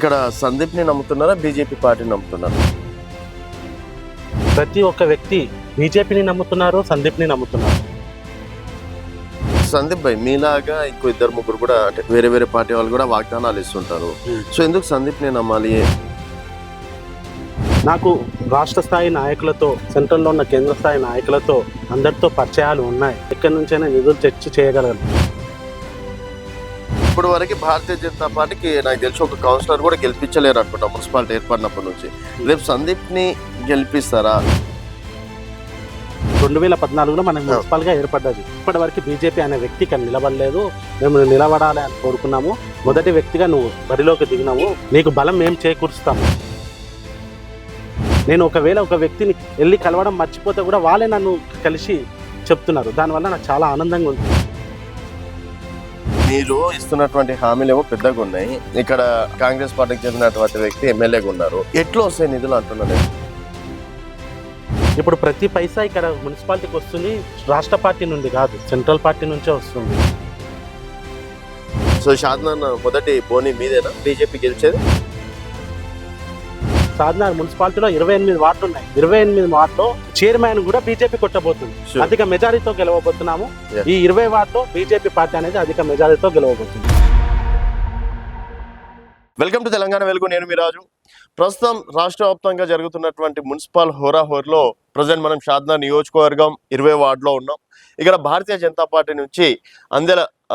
ఇక్కడ సందీప్ని నమ్ముతున్నారా? బీజేపీ పార్టీని నమ్ముతున్నారా? ప్రతి ఒక్క వ్యక్తి బీజేపీని నమ్ముతున్నారు సందీప్ని నమ్ముతున్నారు. సందీప్ భాయ్ మీలాగా ఇంకో ఇద్దరు ముగ్గురు కూడా అంటే వేరే వేరే పార్టీ వాళ్ళు కూడా వాగ్దానాలు ఇస్తుంటారు. Hmm. సో ఎందుకు సందీప్ని నమ్మాలి? నాకు రాష్ట్ర స్థాయి నాయకులతో సెంట్రల్లో ఉన్న కేంద్ర స్థాయి నాయకులతో అందరితో పరిచయాలు ఉన్నాయి. ఎక్కడి నుంచైనా నిధులు తెచ్చి చేయగలను ఇప్పుడు వరకు భారతీయ జనతా పార్టీకి నాకు తెలిసి ఒక కౌన్సిలర్ కూడా గెలిపించలేరు అనుకుంటా మున్సిపాలిటీ ఏర్పడినప్పటి నుంచి. రేపు సందీప్ని గెలిపిస్తారా? రెండు వేల పద్నాలుగులో మనకు మున్సిపల్గా ఏర్పడ్డది. ఇప్పటి వరకు బీజేపీ అనే వ్యక్తి ఇక్కడ నిలబడలేదు. మేము నిలబడాలి అని కోరుకున్నాము. మొదటి వ్యక్తిగా నువ్వు బరిలోకి దిగినావు. నీకు బలం మేము చేకూరుస్తాము. నేను ఒకవేళ ఒక వ్యక్తిని వెళ్ళి కలవడం మర్చిపోతే కూడా వాళ్ళే నన్ను కలిసి చెప్తున్నారు. దానివల్ల నాకు చాలా ఆనందంగా ఉంది. మీరు ఇస్తున్నటువంటి హామీలు ఏమో పెద్దగా ఉన్నాయి. ఇక్కడ కాంగ్రెస్ పార్టీకి చెందినటువంటి వ్యక్తి ఎమ్మెల్యేగా ఉన్నారు. ఎట్లా వస్తాయి నిధులు అంటున్నాను. నేను. ఇప్పుడు ప్రతి పైసా ఇక్కడ మున్సిపాలిటీకి వస్తుంది. రాష్ట్ర పార్టీ నుండి కాదు సెంట్రల్ పార్టీ నుంచే వస్తుంది. సో షాద్నాన్ మొదటి బోని మీదేనా? బీజేపీ గెలిచేది? సాధన మున్సిపాలిటీలో ఇరవై ఎనిమిది వార్డులు ఉన్నాయి. ఇరవై ఎనిమిది వార్డులో చైర్మన్ కూడా బీజేపీ కొట్టబోతుంది. అధిక మెజారిటీతో గెలవబోతున్నాము. ఈ ఇరవై వార్డులో బీజేపీ పార్టీ అనేది అధిక మెజారిటీతో గెలవబోతుంది. వెల్కమ్ టు తెలంగాణ వెలుగు. నేను మీ రాజు. ప్రస్తుతం రాష్ట్ర వ్యాప్తంగా జరుగుతున్నటువంటి మున్సిపల్ హోరాహోర్లో ప్రజెంట్ మనం షాద్నా నియోజకవర్గం ఇరవై వార్డులో ఉన్నాం. ఇక్కడ భారతీయ జనతా పార్టీ నుంచి అందెల